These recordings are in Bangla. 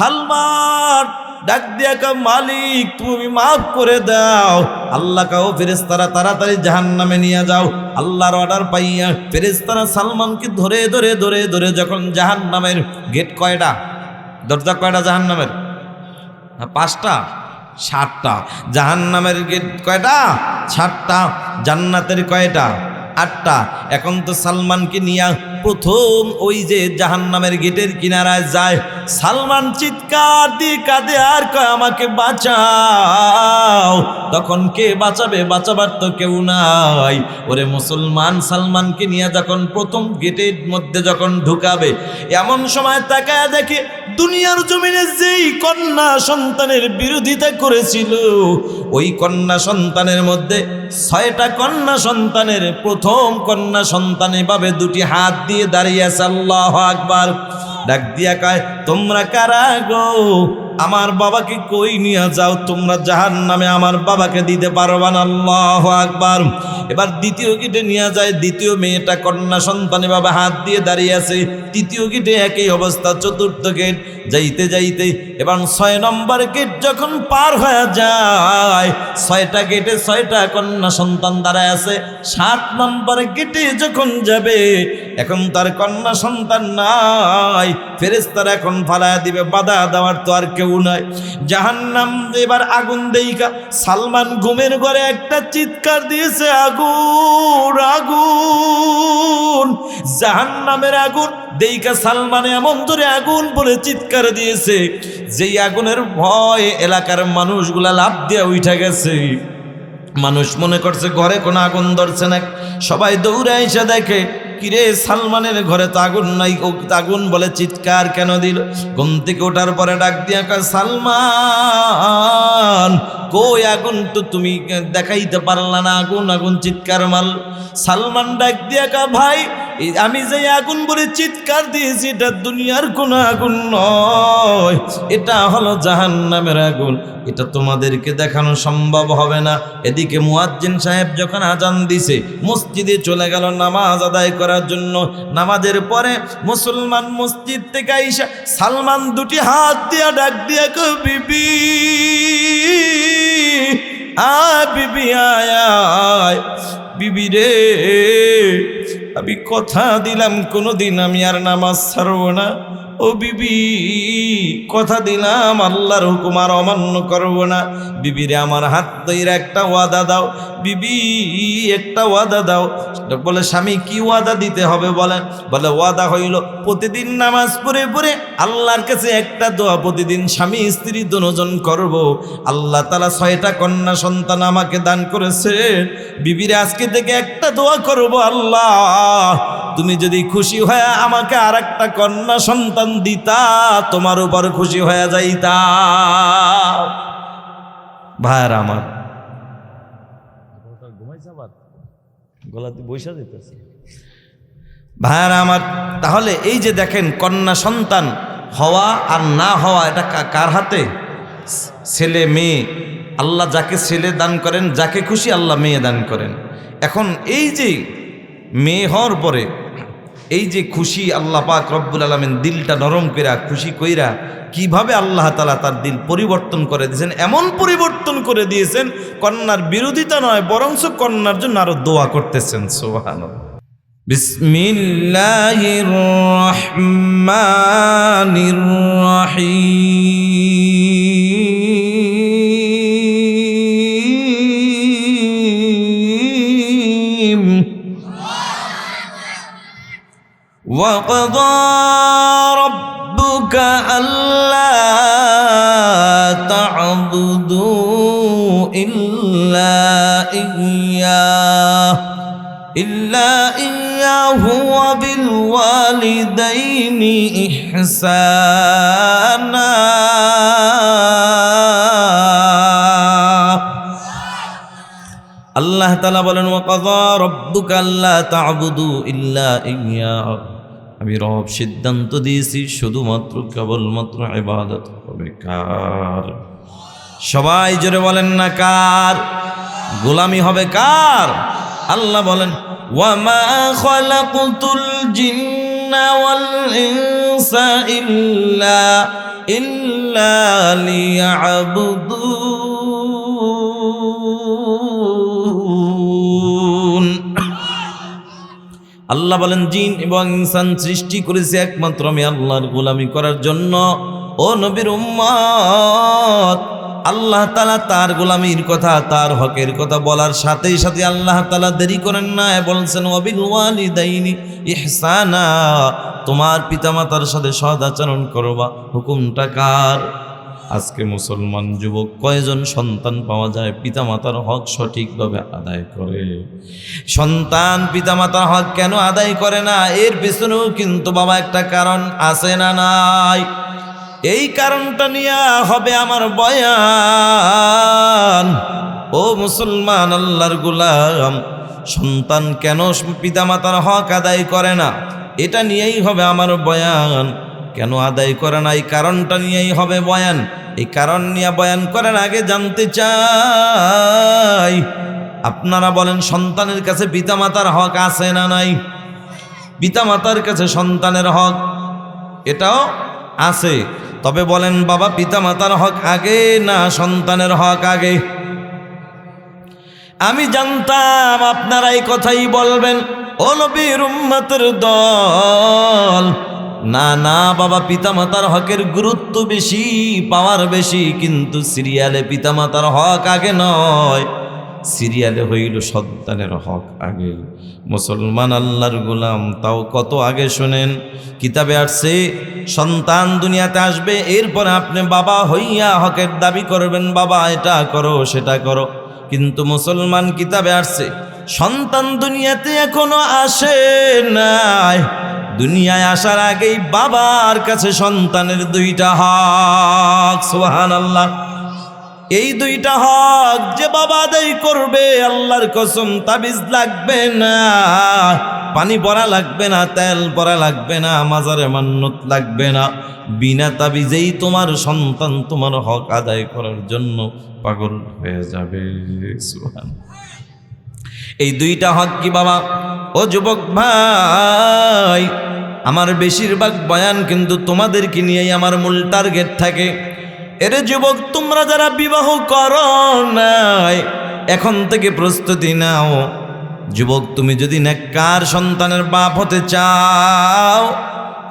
সালমান, ডাক দিয়া কা মালিক, তুমি মাফ করে দাও। আল্লাহ কাও ফেরেস্তারা তাড়াতাড়ি জাহান নামে নিয়ে যাও। আল্লাহর অর্ডার পাইয়া ফেরেস্তারা সালমানকে ধরে ধরে ধরে ধরে যখন জাহান নামের গেট কয়টা? দরজা কয়টা জাহান নামের পাঁচটা? সাতটা। জাহান নামের গেট কয়টা? সাতটা। জান্নাতের কয়টা? আটটা। এখন তো সালমানকে নিয়ে প্রথম ওই যে জাহান নামের গেটের কিনারায় যায়, সালমান চিৎকার দিয়ে কাঁদে, আর কয়, আমাকে বাঁচাও। তখন কে বাঁচাবে, বাঁচাবার তো কেউ নাই। ওরে মুসলমান, সালমানকে নিয়ে যখন প্রথম গেটের মধ্যে যখন ঢুকাবে, এমন সময় তাকায় দেখে দুনিয়ার জমিনে যেই কন্যা সন্তানের বিরোধিতা করেছিল, ওই কন্যা সন্তানের মধ্যে ছয়টা কন্যা সন্তানের প্রথম কন্যা সন্তান এভাবে দুটি হাত দিয়ে দাঁড়িয়ে আছে আল্লাহ আকবার। ডাক দিয়া কয় তোমরা কারা গো? আমার বাবাকে কই নিয়ে যাও? তোমরা জাহান নামে আমার বাবাকে দিতে পারবা না। আল্লাহ আকবার। এবার দ্বিতীয় গিটে নিয়ে যায়। দ্বিতীয় মেয়েটা কন্যা সন্তানে বাবা হাত দিয়ে দাঁড়িয়ে আছে। তৃতীয় গিটে একই অবস্থা, চতুর্থ গেট। যাইতে যাইতে এবার ছয় নম্বর গেট যখন পার হয়ে যায়, ছয়টা গেটে ছয়টা কন্যা সন্তান দাঁড়ায় আছে। সাত নম্বর গেটে যখন যাবে, এখন তার কন্যা সন্তান নাই। ফেরেস্তার এখন ফালায়া দিবে, বাধা দেওয়ার তো আর কেউ নাই। জাহান্নাম এবার আগুন দেইকা সালমান ঘুমের ঘরে একটা চিৎকার দিয়েছে, আগুন আগুন। জাহান্নামের আগুন দেইকা সালমানে এমন ধরে আগুন বলে চিৎকার দিয়েছে, যেই আগুনের ভয় এলাকার মানুষগুলা লাভ দিয়ে উঠে গেছে। মানুষ মনে করছে, ঘরে কোনো আগুন ধরছে না। সবাই দৌড়ে এসে দেখে কিরে সালমানের ঘরে তাগুন নাই? ও তাগুন বলে চিৎকার কেন দিল? ঘুম থেকে ওঠার পরে ডাক দিয়া কা সালমান, কই আগুন তো তুমি দেখাইতে পারলা না? আগুন আগুন চিৎকার মাল সালমান ডাক দিয়া কা ভাই আমি যে আগুন বলে চিৎকার দিয়েছি, এটা দুনিয়ার কোনো আগুন নয়। এটা হলো জাহান নামের আগুন। এটা তোমাদেরকে দেখানো সম্ভব হবে না। এদিকে মুয়াজ্জিন সাহেব যখন আজান দিছে, মসজিদে চলে গেল নামাজ আদায় করার জন্য। নামাজের পরে মুসলমান মসজিদ থেকে আইসা সালমান দুটি হাত দিয়া ডাক দিয়া কো বিবি আ বিবি আয়। বিবি রে আমি কথা দিলাম কোনোদিন আমি আর নামাজ ছাড়ব না। ও বিবি, কথা দিলাম, আল্লাহর হুকুম আর অমান্য করব না। বিবিরে আমার হাত ধরে একটা ওয়াদা দাও। বিবি, একটা ওয়াদা দাও। বলে, স্বামী, কি ওয়াদা দিতে হবে বলেন? বলে, ওয়াদা হইল, প্রতিদিন নামাজ পড়ে পড়ে আল্লাহর কাছে একটা দোয়া প্রতিদিন স্বামী, স্ত্রী দুজন করব। আল্লাহ তালা ছয়টা কন্যা সন্তান আমাকে দান করেছে বিবিরে আজকে থেকে একটা দোয়া করব, আল্লাহ, তুমি যদি খুশি হয়ে আমাকে আর একটা কন্যা সন্তান দিতা, তোমার উপর খুশি হয়ে যাইতা। ভাইয়ার আমার ভাইয়ার আমার, তাহলে এই যে দেখেন কন্যা সন্তান হওয়া আর না হওয়া, এটা কার হাতে? ছেলে, মেয়ে। আল্লাহ যাকে ছেলে দান করেন, যাকে খুশি আল্লাহ মেয়ে দান করেন। এখন এই যে মেয়ে হওয়ার পরে এই যে খুশি আল্লাহ পাক রব্বুল আলমেন দিলটা নরম কইরা, খুশি কইরা কীভাবে আল্লাহ তালা তার দিল পরিবর্তন করে দিয়েছেন, এমন পরিবর্তন করে দিয়েছেন, কন্যার বিরোধিতা নয়, বরঞ্চ কন্যার জন্য আরও দোয়া করতেছেন সোহান বিসমিল্লাহির রহমানির রহিম। وقضى ربك ألا تعبدوا إلا إياه إلا إياه وبالوالدين إحسانا আল্লাহ তালা বলেন ওয়াকাদা রব্বুকা আল্লাহ তা'বুদু ইল্লা ইয়া আমি রব সিদ্ধান্ত দিয়েছি, শুধুমাত্র কেবলমাত্র এবাদত হবে। কার? সবাই জোরে বলেন না কার? গোলামি হবে কার? আল্লাহ বলেন, ওয়ামা জিন্না ওয়াল ইল্লা ইল্লা আল্লাহ বলেন, জিন এবং ইনসান সৃষ্টি করেছে একমাত্র আমি আল্লাহর গোলামি করার জন্য। ও নবীর উম্মত, আল্লাহ তালা তার গোলামির কথা, তার হকের কথা বলার সাথেই সাথে আল্লাহ তালা দেরি করেন না। বলছেন অবিল ওয়ালিদাইনি ইহসানা তোমার পিতামাতার সাথে সদ আচরণ করবা। হুকুমটা কার? আজকে মুসলমান যুবক কয়জন সন্তান পাওয়া যায়? পিতামাতার হক সঠিকভাবে আদায় করে। সন্তান পিতামাতার হক কেন আদায় করে না? এর পিছনেও কিন্তু বাবা একটা কারণ আছে না নাই। এই কারণটা নিয়ে হবে আমার বয়ান। ও মুসলমান, আল্লাহর গুলাম, সন্তান কেন পিতামাতার হক আদায় করে না? এটা নিয়েই হবে আমার বয়ান। কেন আদায় করে না? এই কারণটা নিয়েই হবে বয়ান। এই কারণ নিয়ে বয়ান করার আগে জানতে চাই, আপনারা বলেন সন্তানের কাছে পিতামাতার হক আছে না নাই? পিতামাতার কাছে সন্তানের হক এটাও আছে। তবে বলেন, বাবা, পিতামাতার হক আগে না সন্তানের হক আগে? আমি জানতাম আপনারা এই কথাই বলবেন, ও নবীর উম্মতের দল। না না, বাবা, পিতামাতার হকের গুরুত্ব বেশি, পাওয়ার বেশি, কিন্তু সিরিয়ালে পিতামাতার হক আগে নয়। সিরিয়ালে হইল সন্তানের হক আগে। মুসলমান আল্লাহর গোলাম, তাও কত আগে শোনেন? কিতাবে আসছে, সন্তান দুনিয়াতে আসবে, এরপরে আপনি বাবা হইয়া হকের দাবি করবেন, বাবা, এটা করো, সেটা করো। কিন্তু মুসলমান কিতাবে আসছে, সন্তান দুনিয়াতে এখনও আসে নাই। দুনিয়ায় আসার আগেই বাবার কাছে সন্তানের দুইটা হক সোহান আল্লাহ এই দুইটা হক যে বাবা আদায় করবে, আল্লাহর কসম তাবিজ লাগবে না, পানি পরা লাগবে না, তেল পরা লাগবে না, মাজারে মান্নত লাগবে না। বিনা তাবিজেই তোমার সন্তান তোমার হক আদায় করার জন্য পাগল হয়ে যাবে সুবহান এই দুইটা হক কি বাবা? ও যুবক ভাই, আমার বেশিরভাগ বয়ান কিন্তু তোমাদেরকে নিয়েই আমার মূল টার্গেট থাকে। এর যুবক, তোমরা যারা বিবাহ করো নাই, এখন থেকে প্রস্তুতি নাও। যুবক, তুমি যদি নেককার সন্তানের বাপ হতে চাও,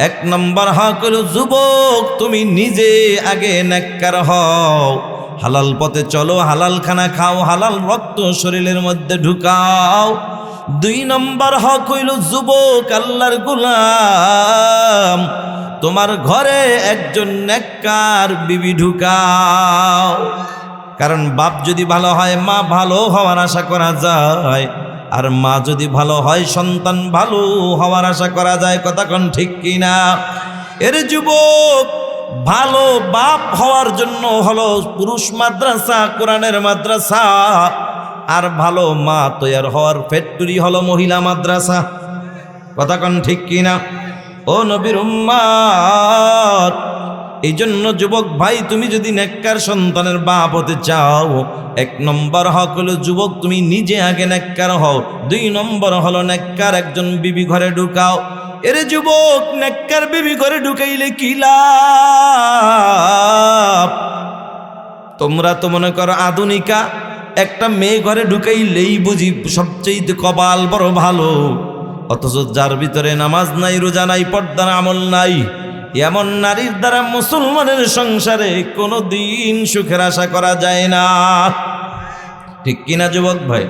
এক নম্বর হক যুবক, তুমি নিজে আগে নেককার হও। হালাল পথে চলো হালাল খানা খাও, হালাল রক্ত শরীরের মধ্যে ঢুকাও। দুই নম্বর হক হইল যুবক, আল্লাহর গুলাম। তোমার ঘরে একজন নেককার বিবি ঢুকাও। কারণ বাপ যদি ভালো হয়, মা ভালো হওয়ার আশা করা যায়। আর মা যদি ভালো হয়, সন্তান ভালো হওয়ার আশা করা যায়। কথা কোন ঠিক কিনা? এর যুবক ভালো বাপ হওয়ার জন্য হলো পুরুষ মাদ্রাসা, কোরআনের মাদ্রাসা, আর ভালো মা তৈয়ার হওয়ার ফ্যাক্টরি হলো মহিলা মাদ্রাসা। কথা কোন ঠিক কিনা ও নবীর উম্মার এই জন্য যুবক ভাই, তুমি যদি নেককার সন্তানের বাপ হতে চাও, এক নম্বর হক হলো যুবক, তুমি নিজে আগে নেককার হও। দুই নম্বর হলো নেককার একজন বিবি ঘরে ঢুকাও। এরে যুবক, নেককার বেবি ঘরে ঢুকাইলে কি লাভ? তোমরা তো মনে করো আধুনিকা, একটা মেয়ে ঘরে ঢুকাইলেই বুঝি সবচেয়ে কপাল বড় ভালো। অথচ যার ভিতরে নামাজ নাই, রোজা নাই, পর্দার আমল নাই, এমন নারীর দ্বারা মুসলমানের সংসারে কোনো দিন সুখের আশা করা যায় না। ঠিক কিনা যুবক ভাই?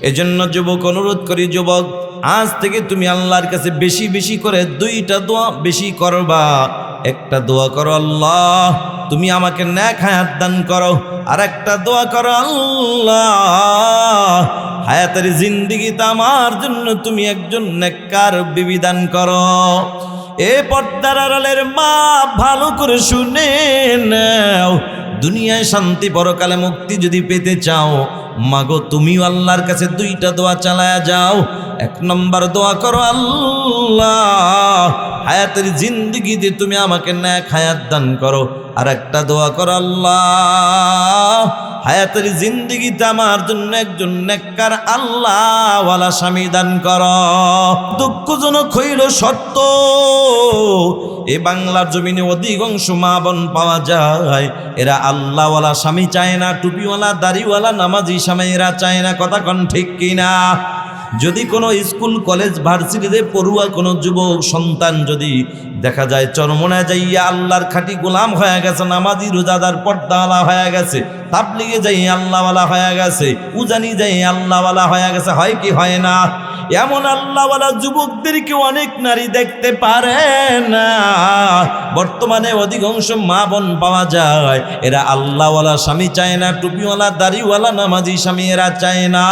এজন্য যুবক অনুরোধ করি, যুবক, আজ থেকে তুমি আল্লাহর কাছে বেশি বেশি করে দুইটা দোয়া বেশি করবা। একটা দোয়া করো, আল্লাহ, তুমি আমাকে ন্যাক হায়াত দান করো। আর একটা দোয়া করো, আল্লাহ, হায়াতের জিন্দিগিতে আমার জন্য তুমি একজন নেককার বিবিধান করো। এ পর্দার আড়ালের মা ভালো করে শুনে নাও। দুনিয়ায় শান্তি পরকালে মুক্তি যদি পেতে চাও, মাগো তুমিও আল্লাহর কাছে দুইটা দোয়া চালায়া যাও। এক নম্বর দোয়া করো, আল্লাহ, হায়াতের জিন্দগিতে তুমি আমাকে ন্যাক হায়াত দান করো। আর একটা দোয়া করো, আল্লাহ হায়াতের জিন্দিগিতে আমার জন্য একজন নেককার আল্লাহওয়ালা স্বামী দান কর। দুঃখজনক হইল সত্য এ বাংলার জমিনে অধিকাংশ মা বোন পাওয়া যায়। এরা আল্লাহওয়ালা স্বামী চায় না, টুপিওয়ালা, দাড়িওয়ালা, নামাজি স্বামী এরা চায় না, কথা কন ঠিক কিনা? যদি কোনো স্কুল, কলেজ, ভার্সিটিতে পড়ুয়া কোনো যুবক, সন্তান যদি দেখা যায় চরমনায় যাইয়া আল্লাহর খাটি গোলাম হয়ে গেছে, নামাজি রোজাদার পর্দাওয়ালা হয়ে গেছে তাপলিগে যাই আল্লাহওয়ালা হয়ে গেছে, উজানি যাই আল্লাহওয়ালা হয়ে গেছে, হয় কি হয় না? এমন আল্লাহওয়ালা যুবকদেরকে অনেক নারী দেখতে পারে না। বর্তমানে অধিকাংশ মা বোন পাওয়া যায়। এরা আল্লাহওয়ালা স্বামী চায় না, টুপিওয়ালা, দাড়িওয়ালা, নামাজি স্বামী এরা চায় না।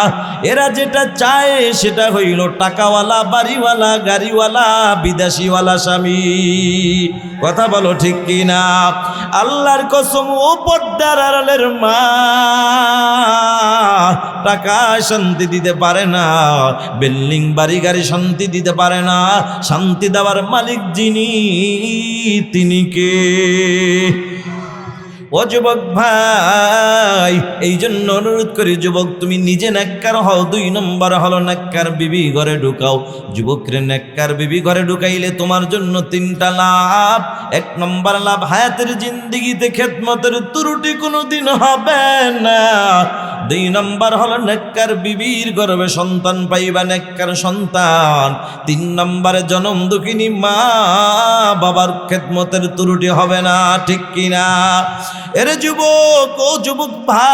এরা যেটা চায় সেটা হইল টাকাওয়ালা, বাড়িওয়ালা, গাড়িওয়ালা, বিদেশিওয়ালা স্বামী। কথা বলো ঠিক কি না আল্লাহর কসম, ও পর্দার আড়ালের মা টাকা শান্তি দিতে পারে না। বিল্ডিং বাড়ি গাড়ি শান্তি দিতে পারে না। শান্তি দেওয়ার মালিক যিনি, তিনি কে? ও যুবক ভাই, এই জন্য অনুরোধ করি, যুবক, তুমি নিজে নেককার হও, দুই নম্বর হলো নেককার বিবি ঘরে ঢুকাও। যুবকরে নেককার বিবি ঘরে ঢুকাইলে তোমার জন্য তিনটা লাভ। এক নম্বর লাভ, হায়াতের জিন্দিগিতে খেদমতের ত্রুটি কোনোদিন হবে না। দুই নম্বর হলো নেককার বিবির গর্বে সন্তান পাইবা নেককার সন্তান। তিন নম্বরে জনম দুঃখিনী মা বাবার খেদমতের ত্রুটি হবে না, ঠিক কিনা? এরে যুবক, ও যুবক ভাই,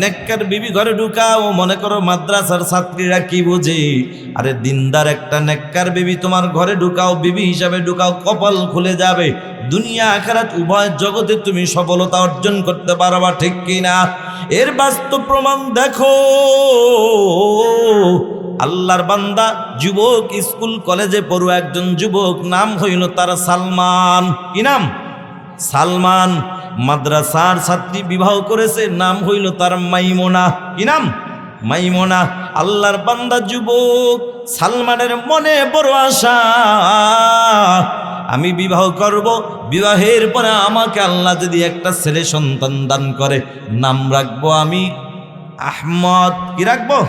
নেককার বিবি ঘরে ঢুকাও, মনে করো মাদ্রাসার ছাত্রীরা কি বুঝে? আরে দিনদার একটা নেককার বিবি তোমার ঘরে ঢুকাও, বিবি হিসাবে ঢুকাও, কপাল খুলে যাবে। দুনিয়া, আখারাত, উভয় জগতে তুমি সফলতা অর্জন করতে পারবা ঠিক কিনা? এর বাস্তব প্রমাণ দেখো। আল্লাহর বান্দা যুবক, স্কুল, কলেজে পড়ুয়া একজন যুবক, নাম হইল তার সালমান। কি নাম? সালমান। মাদ্রাসার ছাত্রী বিবাহ করেছে, নাম হইল তার মাইমোনা। কি নাম? মাইমোনা। আল্লাহর বান্দা যুবক সালমানের মনে বড় আশা। আমি বিবাহ করব, বিবাহের পরে আমাকে আল্লাহ যদি একটা ছেলে সন্তান দান করে, নাম রাখব আমি আহমদ। কি রাখব?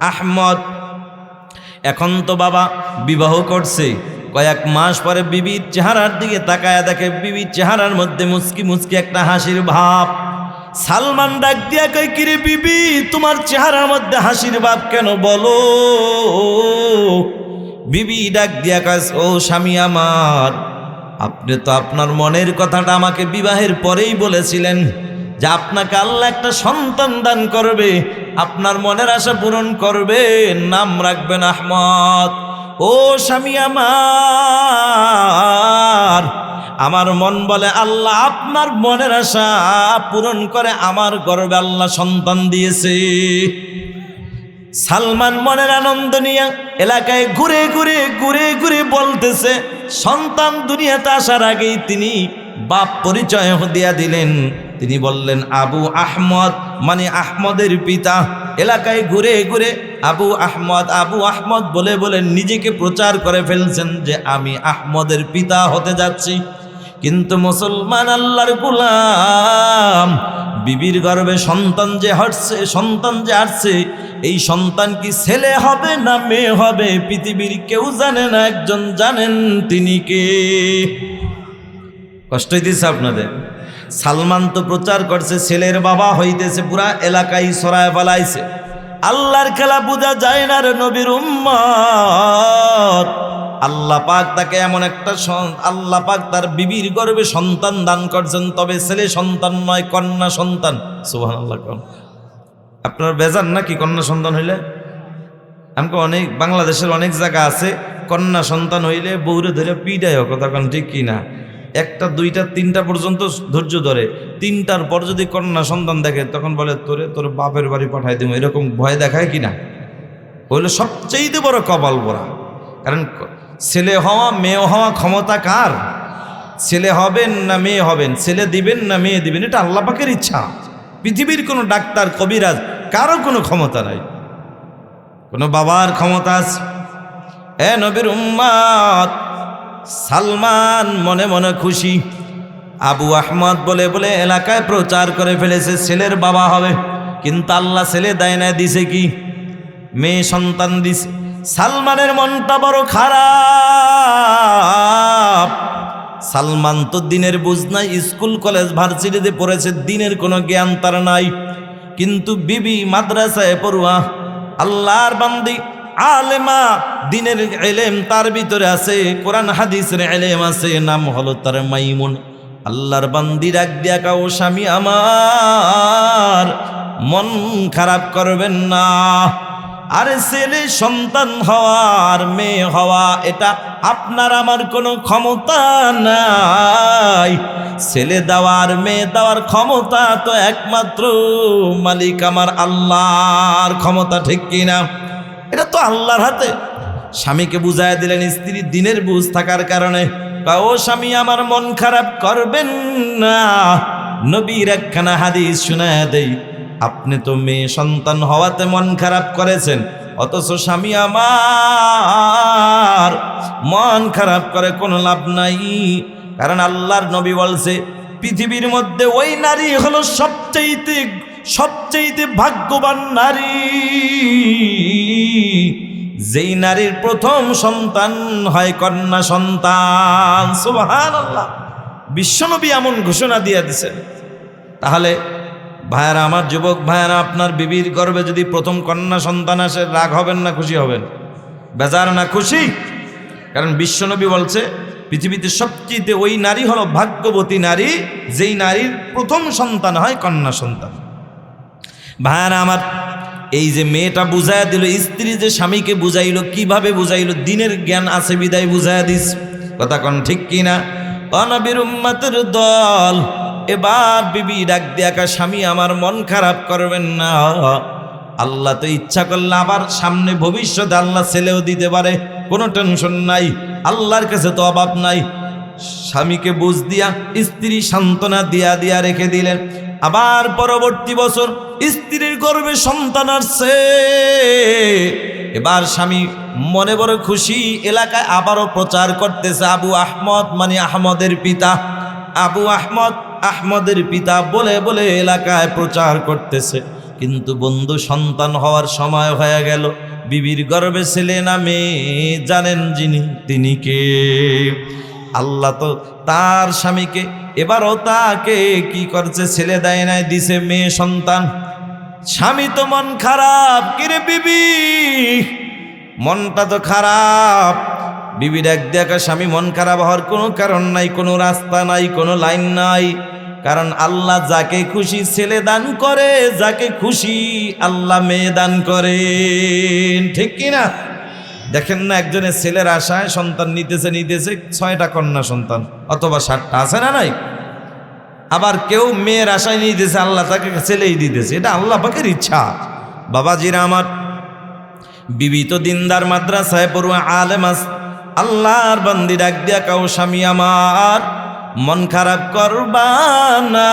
আহমদ। এখন তো বাবা বিবাহ করছে। কয়েক মাস পরে বিবির চেহারার দিকে তাকায়া দেখে বিবির চেহারার মধ্যে মুচকি মুচকি একটা হাসির ভাব। সালমান ডাক দিয়া কই কিরে বিবি, তোমার চেহারার মধ্যে হাসির ভাব কেন বলো? বিবি ডাক দিয়া কাজ ও স্বামী আমার, আপনি তো আপনার মনের কথাটা আমাকে বিবাহের পরেই বলেছিলেন যে আপনাকে আল্লাহ একটা সন্তান দান করবে, আপনার মনের আশা পূরণ করবে, নাম রাখবেন আহমদ। ও স্বামী আমার আমার মন বলে, আল্লাহ, আপনার মনের আশা পূরণ করে আমার গর্বে আল্লাহ সন্তান দিয়েছে। সালমান মনের আনন্দ নিয়ে এলাকায় ঘুরে ঘুরে ঘুরে ঘুরে বলতেছে, সন্তান দুনিয়াতে আসার আগেই তিনি বাপ পরিচয় দিয়া দিলেন। তিনি বললেন, আবু আহমদ মানে আহমদের পিতা। এলাকায় ঘুরে ঘুরে আবু আহমদ আবু আহমদ বলে বলে নিজেকে প্রচার করে ফেলছেন যে আমি আহমদের পিতা হতে যাচ্ছি। কিন্তু মুসলমান আল্লাহর গুলাম, বিবির গর্বে সন্তান যে হটছে, সন্তান যে আসছে, এই সন্তান কি ছেলে হবে না মেয়ে হবে? পৃথিবীর কেউ জানে না, একজন জানেন তিনি কে? কষ্ট হইতেছে আপনাদের। সালমান তো প্রচার করছে, ছেলের বাবা হইতেছে, পুরা এলাকায় সরায় ফেলাইছে। আল্লাহর খেলা বোঝা যায় না রে নবীর উম্মত। আল্লাহ পাক তাকে এমন একটা আল্লাহ পাক তার বিবির গর্বে সন্তান দান করছেন, তবে ছেলে সন্তান নয়, কন্যা সন্তান। সুহান আল্লাহ আপনার বেজান নাকি কন্যা সন্তান হইলে? আমাকে অনেক, বাংলাদেশের অনেক জায়গা আছে, কন্যা সন্তান হইলে বউরে ধরে পিডায় কথা কন ঠিক কি না একটা, দুইটা, তিনটা পর্যন্ত ধৈর্য ধরে। তিনটার পর যদি কন্যা সন্তান দেখে, তখন বলে, তোরে তোর বাপের বাড়ি পাঠাই দেবো। এরকম ভয় দেখায় কি না হইল সবচেয়ে বড় কপাল বড়া কারণ ছেলে হওয়া, মেয়ে হওয়া ক্ষমতা কার? ছেলে হবেন না মেয়ে হবেন? ছেলে দিবেন না মেয়ে দিবেন? এটা আল্লাহ পাকের ইচ্ছা। পৃথিবীর কোনো ডাক্তার, কবিরাজ, কারও কোনো ক্ষমতা নাই। কোনো বাবার ক্ষমতা আছে? এ নবীর উম্মাদ, সালমান মনে মনে খুশি। আবু আহমদ বলে বলে এলাকায় প্রচার করে ফেলেছে, ছেলের বাবা হবে। কিন্তু আল্লাহ ছেলে দেয় না দিছে কি? মেয়ে সন্তান দিছে। সালমানের মনটা বড় খারাপ। সালমান তো দিনের বুঝ নাই, স্কুল, কলেজ, ভার্সিটিতে পড়েছে, দিনের কোনো জ্ঞান তার নাই। কিন্তু বিবি মাদ্রাসায় পড়ুয়া, আল্লাহর বান্দি, আলেমা, দিনের এলেম তার ভিতরে আছে, কোরআন, হাদিসের এলেম আছে, নাম হলো তার মাইমুন। আল্লাহর বান্দি ডাক দিয়া কাও, স্বামী আমার, মন খারাপ করবেন না। আরে ছেলে সন্তান হওয়ার মেয়ে হওয়া এটা আপনার আমার কোনো ক্ষমতা নাই। ছেলে দেওয়ার মেয়ে দেওয়ার ক্ষমতা তো একমাত্র মালিক আমার আল্লাহর ক্ষমতা ঠিক কিনা এটা তো আল্লাহর হাতে। স্বামীকে বুঝায় দিলেন স্ত্রী দিনের বুঝ থাকার কারণে। কা, ও স্বামী আমার মন খারাপ করবেন না। নবীর একখানা হাদিস শোনায় দেই। আপনি তো মেয়ে সন্তান হওয়াতে মন খারাপ করেছেন, অথচ স্বামী আমার মন খারাপ করে কোনো লাভ নাই। কারণ আল্লাহর নবী বলছে, পৃথিবীর মধ্যে ওই নারী হলো সবচাইতে সবচাইতে ভাগ্যবান নারী। যেই নারীর প্রথম সন্তান হয় কন্যা সন্তান। সুবহান আল্লাহ বিশ্বনবী এমন ঘোষণা দিয়ে দিছেন তাহলে ভাইয়ারা, আমার যুবক ভাইয়ারা, আপনার বিবির গর্বে যদি প্রথম কন্যা সন্তান আসে, রাগ হবেন না, খুশি হবেন? বেজার না, খুশি? কারণ বিশ্বনবী বলছে, পৃথিবীতে সবচেয়ে ওই নারী হলো ভাগ্যবতী নারী, যেই নারীর প্রথম সন্তান হয় কন্যা সন্তান। ভাইয়ারা, আমার এই যে মেয়েটা বুঝাইয়া দিল, স্ত্রী যে স্বামীকে বুঝাইল, কীভাবে বুঝাইল, দিনের জ্ঞান আছে বিদায় বুঝাইয়া দিস। কথা কন ঠিক কিনা? অনবির উম্মাতের দল এবার বিবি ডাক দিয়াকা স্বামী, আমার মন খারাপ করবেন না। আল্লাহ তো ইচ্ছা করলে আবার সামনে ভবিষ্যতে আল্লাহ ছেলেও দিতে পারে। কোনো টেনশন নাই। আল্লাহর কাছে তো অভাব নাই। স্বামীকে বুঝ দিয়া স্ত্রী সান্ত্বনা দিয়া দিয়া রেখে দিলেন। আবার পরবর্তী বছর স্ত্রীর গর্ভে সন্তান আসছে। এবার স্বামী মনে বড় খুশি, এলাকায় আবারও প্রচার করতেছে আবু আহমদ মানে আহমদের পিতা। আবু আহমদ আহমদের পিতা বলে বলে এলাকায় প্রচার করতেছে। কিন্তু বন্ধু সন্তান হওয়ার সময় হয়ে গেল। বিবির গর্ভে ছেলে না মেয়ে জানেন যিনি, তিনি কে? আল্লাহ তো তার স্বামীকে, এবারও তাকে কি করছে ছেলে দেয় নাই, দিছে মেয়ে সন্তান। স্বামী তো মন খারাপ কিরে বিবি? মনটা তো খারাপ। বিবির এক দেখা স্বামী মন খারাপ হওয়ার কোনো কারণ নাই, কোনো রাস্তা নাই, কোনো লাইন নাই। কারণ আল্লাহ যাকে খুশি ছেলে দান করে, যাকে খুশি আল্লাহ মেয়ে দান করে। ঠিক কিনা দেখেন না একজনের ছেলের আশায় সন্তান নিতেছে নিতেছে, ছয়টা কন্যা সন্তান, অথবা সাতটা, আছে না নাই? আবার কেউ মেয়ের আশায় নিতেছে, আল্লাহ তাকে ছেলেই দিতেছে, এটা আল্লাহ পাকের ইচ্ছা। বাবাজিরা আমার, বিবি তো দিনদার মাদ্রাসায় পড়ুয়া আলেমাস আল্লাহর বান্দি ডাক দিয়া কাউ স্বামী আমার মন খারাপ করবা না।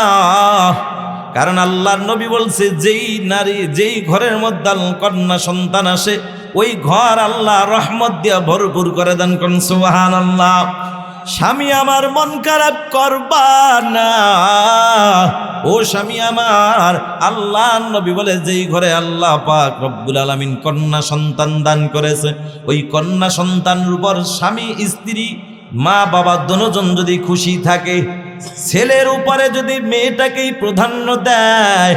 কারণ আল্লাহর নবী বলছে, যেই নারী, যেই ঘরের মধ্যে কন্যা সন্তান আসে, ওই ঘর আল্লাহ রহমত দিয়া ভরপুর করে দেন কোন সুবাহান আল্লাহ স্বামী আমার মন খারাপ করবা না। ও স্বামী আমার আল্লাহ নবী বলে, যেই ঘরে আল্লাহ পাক রব্বুল আলামিন কন্যা সন্তান দান করেছে, ওই কন্যা সন্তানের উপর স্বামী, স্ত্রী মা বাবা দুজন যদি খুশি থাকে, ছেলের উপরে যদি মেয়েটাকেই প্রাধান্য দেয়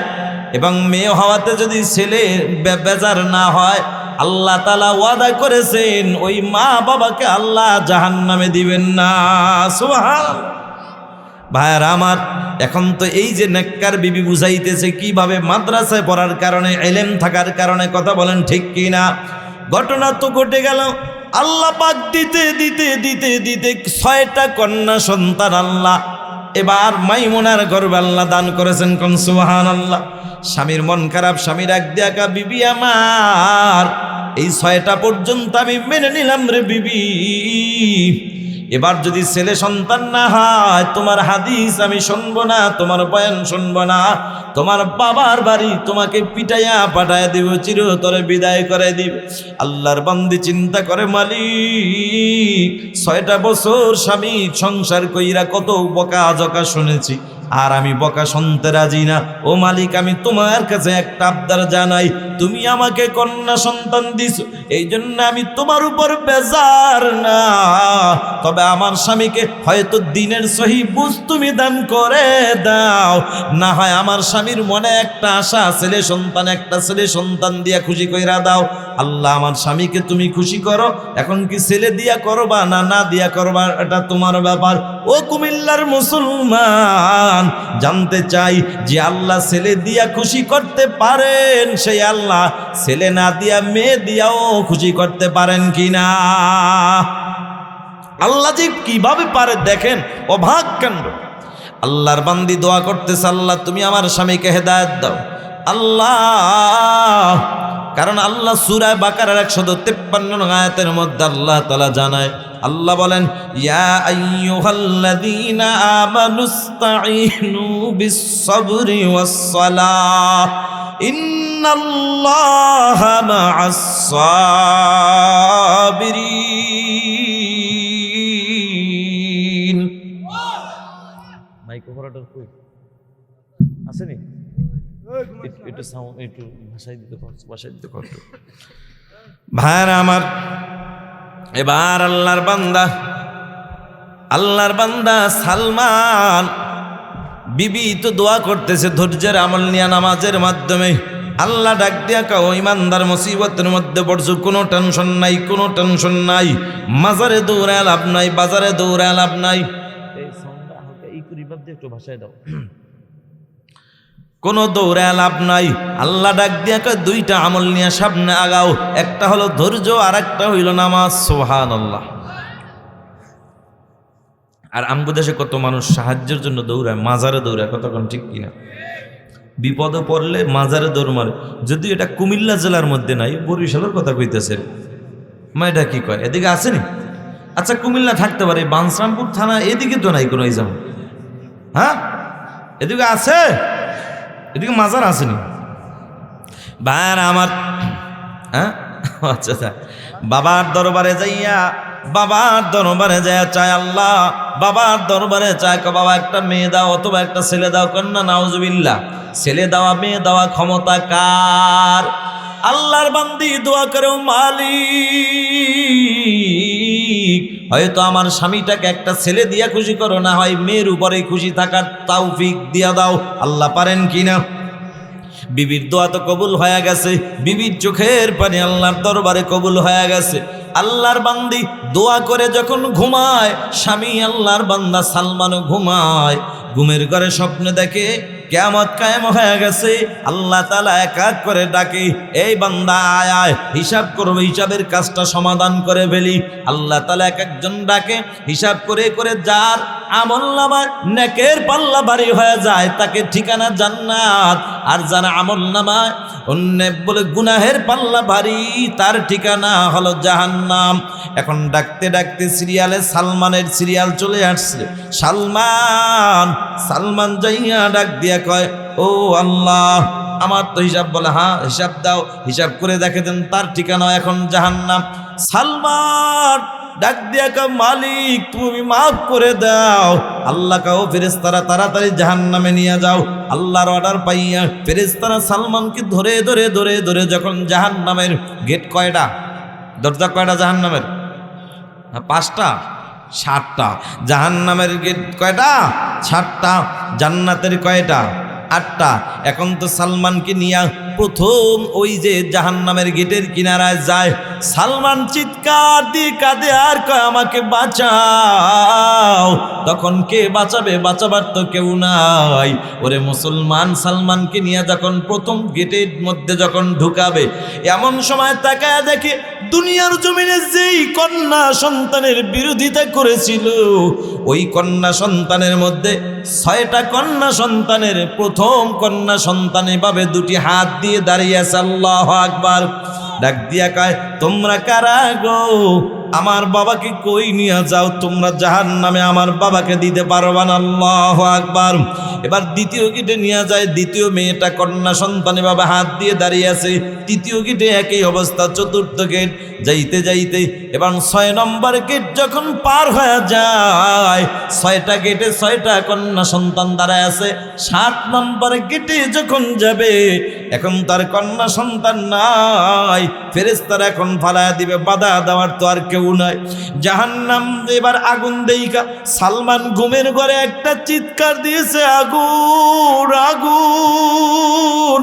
এবং মেয়ে হওয়াতে যদি ছেলে বেজার না হয়, আল্লাহ তালা ওয়াদা করেছেন, ওই মা বাবাকে আল্লাহ জাহান নামে দিবেন না। সুবহান। ভাইয়ার আমার, এখন তো এই যে নেককার বিবি বুঝাইতেছে, কীভাবে মাদ্রাসায় পড়ার কারণে, এলেম থাকার কারণে কথা বলেন ঠিক কি না ঘটনা তো ঘটে গেল আল্লাহ পাক দিতে দিতে দিতে দিতে ছয়টা কন্যা সন্তান আল্লাহ। এবার মাইমুনার গর্বে আল্লাহ দান করেছেন কোন সুহান আল্লাহ স্বামীর মন খারাপ, স্বামীর এক দেখা বিবি আমার। এই ছয়টা পর্যন্ত আমি মেনে নিলাম রে বিবি। এবার যদি ছেলে সন্তান না হয়, তোমার হাদিস আমি শুনব না, তোমার বয়ান শুনব না, তোমার বাবার বাড়ি তোমাকে পিটাইয়া পাঠায় দিব, চিরতরে বিদায় করে দিব। আল্লাহর বান্দি চিন্তা করে মালি ছয়টা বছর স্বামী সংসার কইরা কত বকা জকা শুনেছি। আর আমি বকা শুনতে রাজি না। ও মালিক, আমি তোমার কাছে একটা আবদার জানাই। তুমি আমাকে কন্যা সন্তান দিস এই জন্য আমি তোমার উপর বেজার না। তবে আমার স্বামীকে হয়তো দিনের সহি বুঝ তুমি দান করে দাও। না হয় আমার স্বামীর মনে একটা আশা, ছেলে সন্তান, একটা ছেলে সন্তান দিয়া খুশি কইরা দাও। আল্লাহ, আমার স্বামীকে তুমি খুশি করো। এখন কি ছেলে দিয়া করবা না না দিয়া করবা, এটা তোমার ব্যাপার। ও কুমিল্লার মুসলমান জানতে চাই যে আল্লাহ ছেলে দিয়া খুশি করতে পারেন, সেই আল্লাহ ছেলে না দিয়া মেয়ে দিয়াও খুশি করতে পারেন কিনা? আল্লাহ যে কীভাবে পারে দেখেন, অভাগ কাণ্ড আল্লাহর বান্দি দোয়া করতেছে, আল্লাহ তুমি আমার স্বামীকে হেদায়ত দাও। আল্লাহ কারণ আল্লাহ সুরায় বাকারের একশত তেপ্পান্ন আয়াতের মধ্যে আল্লাহ তালা জানায় আল্লাহ বলেন মা'আস-সাবিরিন. একটু- সাউন্ড একটু ভাষায় দিতে পারছ ভাষায় দিতে পারছ ভাইরা আমার এবার আল্লাহর বান্দা আল্লাহর বান্দা সালমান বিবি তো দোয়া করতেছে ধৈর্যের আমল নিয়া নামাজের মাধ্যমে। আল্লাহ ডাক দিয়া কাও ইমানদার মুসিবতের মধ্যে পড়ছো কোনো টেনশন নাই কোনো টেনশন নাই। মাজারে দৌড়ায় লাভ নাই বাজারে দৌড়ায় লাভ নাই। এই হালকা এই করি বাদ একটু ভাষায় দাও। কোনো দৌড়ে লাভ নাই। আল্লাহ ডাক দিয়া দুইটা আমল নিয়ে সামনে আগাও। একটা হলো ধৈর্য আর একটা হইল নামাজ। সোহান আল্লাহ আর আমগো দেশে কত মানুষ সাহায্যের জন্য দৌড়ায়, মাজারে দৌড়ায় কতক্ষণ ঠিক কিনা? বিপদে পড়লে মাজারে দৌড় মারে। যদি এটা কুমিল্লা জেলার মধ্যে নাই, বরিশালের কথা কইতেছে। মা এটা কি কয়, এদিকে আসেনি? আচ্ছা কুমিল্লা থাকতে পারে বানশ্রামপুর থানা এদিকে তো নাই কোনো এক্সাম। হ্যাঁ? এদিকে আছে? এদিকে মাজার আসেনি। বার আমার হ্যাঁ? আচ্ছা আচ্ছা। বাবার দরবারে যাইয়া, বাবার দরবারে যাইয়া চায় আল্লাহ, বাবার দরবারে চায় বাবা, একটা মেয়ে দাও, অথবা একটা ছেলে দাও, কন্যা নাউজুবিল্লা ছেলে দেওয়া, মেয়ে দেওয়া ক্ষমতা কার? আল্লাহর বান্দি দোয়া করে মালিক হয়তো আমার স্বামীটাকে একটা ছেলে দিয়া খুশি করো, না হয় মেয়ের উপরে খুশি থাকার তাওফিক দিয়া দাও। আল্লাহ পারেন কিনা? বিবির দোয়া তো কবুল হয়ে গেছে। বিবির চোখের পানি আল্লাহর দরবারে কবুল হয়ে গেছে। আল্লাহর বান্দি দোয়া করে যখন ঘুমায়, স্বামী আল্লাহর বান্দা সালমানও ঘুমায়। ঘুমের ঘরে স্বপ্নে দেখে কেমত কায়েম হয়ে গেছে। আল্লাহ তালা এক এক করে ডাকে, এই বান্দা, আয় আয়, হিসাব করব হিসাবের কাজটা সমাধান করে ফেলি। আল্লাহ তালা এক একজন ডাকে, হিসাব করে করে যার আমল নামায় নেকের পাল্লা বাড়ি হয়ে যায়, তাকে ঠিকানা জান্নাত। আর যারা আমল নামায় অন্য বলে গুনাহের পাল্লা ভারী তার ঠিকানা হলো জাহান্নাম। এখন ডাকতে ডাকতে সিরিয়ালে সালমানের সিরিয়াল চলে আসছে। সালমান সালমান যাইয়া ডাক দিয়া কয়, ও আল্লাহ, আমার তো হিসাব বলে হ্যাঁ হিসাব দাও, হিসাব করে দেখে দেন, তার ঠিকানা এখন জাহান্নাম। সালমান ডাক দিয়া কা মালিক, তুমি মাফ করে দাও। আল্লাহ কাও ফেরেস্তারা তাড়াতাড়ি জাহান নামে নিয়ে যাও। আল্লাহর অর্ডার পাইয়া ফেরেস্তারা সালমানকে ধরে ধরে ধরে ধরে যখন জাহান নামের গেট কয়টা? দরজা কয়টা জাহান নামের পাঁচটা? সাতটা। জাহান নামের গেট কয়টা? সাতটা। জান্নাতের কয়টা? আটটা। এখন তো সালমানকে নিয়ে প্রথম ওই যে জাহান নামের গেটের কিনারায় যায়, সালমান চিৎকার দিয়ে কাঁদে, আর কয় আমাকে বাঁচাও। তখন কে বাঁচাবে, বাঁচাবার তো কেউ নাই। ওরে মুসলমান, সালমানকে নিয়ে যখন প্রথম গেটের মধ্যে যখন ঢুকাবে, এমন সময় তাকায় দেখে দুনিয়ার জমিনে যেই কন্যা সন্তানের বিরোধিতা করেছিল, ওই কন্যা সন্তানের মধ্যে ছয়টা কন্যা সন্তানের, প্রথম কন্যা সন্তান এভাবে দুটি হাত দিয়ে দাঁড়িয়ে আছে আল্লাহ আকবার। ডাক দিয়া কয় তোমরা কারা গো? আমার বাবাকে কই নিয়ে যাও? তোমরা জাহান নামে আমার বাবাকে দিতে পারবা না। আল্লাহ আকবার। এবার দ্বিতীয় গিটে নিয়ে যায়। দ্বিতীয় মেয়েটা কন্যা সন্তান বাবা হাত দিয়ে দাঁড়িয়ে আছে। তৃতীয় গেটে একই অবস্থা। চতুর্থ গেট যাইতে যাইতে এবং ছয় নম্বর গেট যখন পার হয়ে যায়, ছয়টা গেটে ছয়টা কন্যা সন্তান দাঁড়ায় আছে। সাত নম্বর গেটে যখন যাবে, এখন তার কন্যা সন্তান নাই। ফেরেস্তারা এখন ফালায় দিবে, বাধা দেওয়ার তো আর কেউ নাই জাহান্নাম এবার আগুন দেইকা সালমান ঘুমের ঘরে একটা চিৎকার দিয়েছে, আগুন আগুন।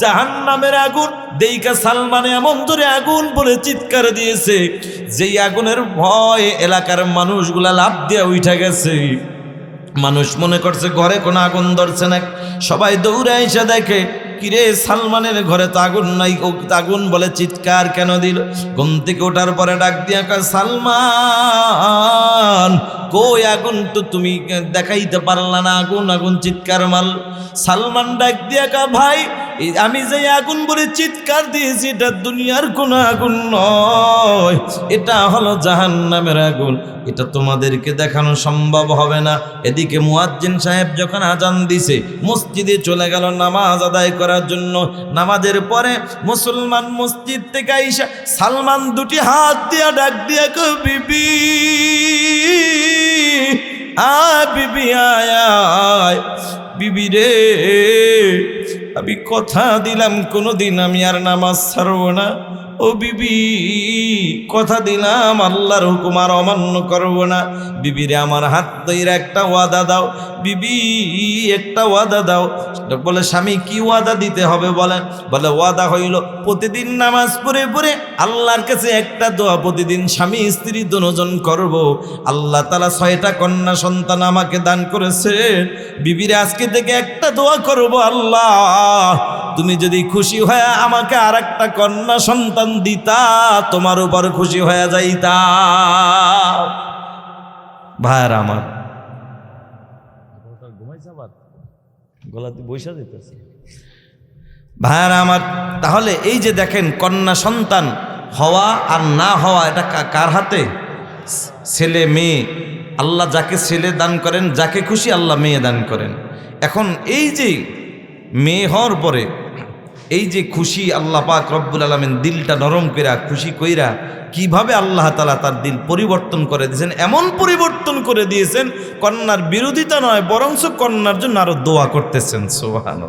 জাহান্নামের আগুন দেইকা সালমানে এমন ধরে আগুন বলে চিৎকার দিয়েছে, যেই আগুনের ভয় এলাকার মানুষগুলা লাভ দিয়ে উঠে গেছে। মানুষ মনে করছে, ঘরে কোনো আগুন ধরছে না। সবাই দৌড়ে এসে দেখে কিরে সালমানের ঘরে তো আগুন নাই? ও তো আগুন বলে চিৎকার কেন দিল? ঘুম থেকে ওঠার পরে ডাক দিয়া কয়, সালমান, কই আগুন তো তুমি দেখাইতে পারলা না? আগুন আগুন চিৎকার মাল সালমান ডাক দিয়া কা ভাই আমি যে আগুন বলে চিৎকার দিয়েছি, এটা দুনিয়ার কোনো আগুন নয়। এটা হলো জাহান নামের আগুন। এটা তোমাদেরকে দেখানো সম্ভব হবে না। এদিকে মুয়াজ্জিন সাহেব যখন আজান দিছে, মসজিদে চলে গেল নামাজ আদায় করার জন্য। নামাজের পরে মুসলমান মসজিদ থেকে আইসা সালমান দুটি হাত দিয়া ডাক দিয়া কো বিবি, আয় বিবি আয়, বিবি রে। আমি কথা দিলাম কোনোদিন আমি আর নামাজ ছাড়ব না। ও বিবি, কথা দিলাম, আল্লাহর হুকুম আর অমান্য করব না। বিবিরে আমার হাত ধরে একটা ওয়াদা দাও। বিবি, একটা ওয়াদা দাও। বলে, স্বামী, কি ওয়াদা দিতে হবে বলেন? বলে, ওয়াদা হইল, প্রতিদিন নামাজ পড়ে পড়ে আল্লাহর কাছে একটা দোয়া প্রতিদিন স্বামী, স্ত্রী দুজন করব। আল্লাহ তালা ছয়টা কন্যা সন্তান আমাকে দান করেছে বিবিরে আজকে থেকে একটা দোয়া করব, আল্লাহ। তুমি যদি খুশি হয়ে আমাকে আর একটা কন্যা সন্তান দিতা, তোমার উপর খুশি হয়ে যাইতা। ভাইয়ার আমার গলাতে বৈশা দিতেছে ভাইয়ার আমার, তাহলে এই যে দেখেন কন্যা সন্তান হওয়া আর না হওয়া, এটা কার হাতে? ছেলে, মেয়ে। আল্লাহ যাকে ছেলে দান করেন, যাকে খুশি আল্লাহ মেয়ে দান করেন। এখন এই যে মেয়ে হওয়ার পরে এই যে খুশি আল্লাহ পাক রব্বুল আলমেন দিলটা নরম কইরা, খুশি কইরা কীভাবে আল্লাহ তালা তার দিল পরিবর্তন করে দিয়েছেন, এমন পরিবর্তন করে দিয়েছেন, কন্যার বিরোধিতা নয়, বরংস কন্যার জন্য আরও দোয়া করতেছেন সোহান